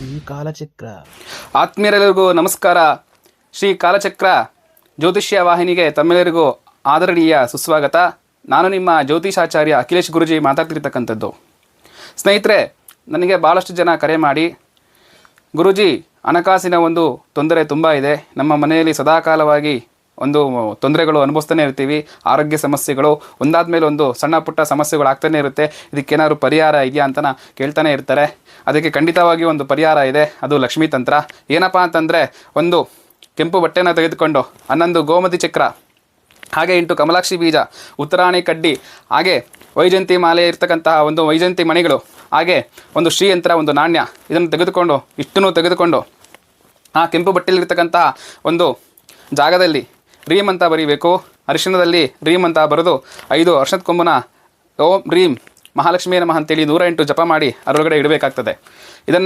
ಶ್ರೀ ಕಾಲಚಕ್ರ. ಆತ್ಮೀಯರೆಲ್ಲರಿಗೂ ನಮಸ್ಕಾರ. ಶ್ರೀ ಕಾಲಚಕ್ರ ಜ್ಯೋತಿಷ್ಯ ವಾಹಿನಿಗೆ ತಮ್ಮೆಲ್ಲರಿಗೂ ಆದರಣೀಯ ಸುಸ್ವಾಗತ. ನಾನು ನಿಮ್ಮ ಜ್ಯೋತಿಷಾಚಾರ್ಯ ಅಖಿಲೇಶ್ ಗುರುಜಿ ಮಾತಾಡ್ತಿರ್ತಕ್ಕಂಥದ್ದು. ಸ್ನೇಹಿತರೆ, ನನಗೆ ಭಾಳಷ್ಟು ಜನ ಕರೆ ಮಾಡಿ. ಗುರುಜಿ, ಹಣಕಾಸಿನ ಒಂದು ತೊಂದರೆ ತುಂಬ ಇದೆ. ನಮ್ಮ ಮನೆಯಲ್ಲಿ ಸದಾಕಾಲವಾಗಿ ಒಂದು ತೊಂದರೆಗಳು ಅನುಭವಿಸ್ತಾನೆ ಇರ್ತೀವಿ, ಆರೋಗ್ಯ ಸಮಸ್ಯೆಗಳು ಒಂದಾದ ಮೇಲೆ ಒಂದು ಸಣ್ಣ ಪುಟ್ಟ ಸಮಸ್ಯೆಗಳು ಆಗ್ತಾನೆ ಇರುತ್ತೆ. ಇದಕ್ಕೇನಾದ್ರು ಪರಿಹಾರ ಇದೆಯಾ ಅಂತ ಕೇಳ್ತಾನೆ ಇರ್ತಾರೆ. ಅದಕ್ಕೆ ಖಂಡಿತವಾಗಿ ಒಂದು ಪರಿಹಾರ ಇದೆ, ಅದು ಲಕ್ಷ್ಮೀ ತಂತ್ರ. ಏನಪ್ಪ ಅಂತಂದರೆ, ಒಂದು ಕೆಂಪು ಬಟ್ಟೆನ ತೆಗೆದುಕೊಂಡು ಹನ್ನೊಂದು ಗೋಮತಿ ಚಕ್ರ, ಹಾಗೆ ಇಂಟು ಕಮಲಾಕ್ಷಿ ಬೀಜ, ಉತ್ತರಾಣಿ ಕಡ್ಡಿ, ಹಾಗೆ ವೈಜಂತಿ ಮಾಲೆ ಇರ್ತಕ್ಕಂತಹ ಒಂದು ವೈಜಂತಿ ಮಣಿಗಳು, ಹಾಗೆ ಒಂದು ಶ್ರೀಯಂತ್ರ, ಒಂದು ನಾಣ್ಯ, ಇದನ್ನು ತೆಗೆದುಕೊಂಡು, ಇಷ್ಟನ್ನು ತೆಗೆದುಕೊಂಡು ಆ ಕೆಂಪು ಬಟ್ಟೆಯಲ್ಲಿರ್ತಕ್ಕಂತಹ ಒಂದು ಜಾಗದಲ್ಲಿ ರೀಮ್ ಅಂತ ಬರೀಬೇಕು. ಅರಿಶಿಣದಲ್ಲಿ ರೀಮ್ ಅಂತ ಬರೆದು ಐದು ಅರ್ಶದ ಕೊಂಬನ ಓಂ ರೀಮ್ ಮಹಾಲಕ್ಷ್ಮಿಯ ನಮಃ ಅಂತೇಳಿ ನೂರ ಎಂಟು ಜಪ ಮಾಡಿ ಅದರೊಳಗಡೆ ಇಡಬೇಕಾಗ್ತದೆ. ಇದನ್ನು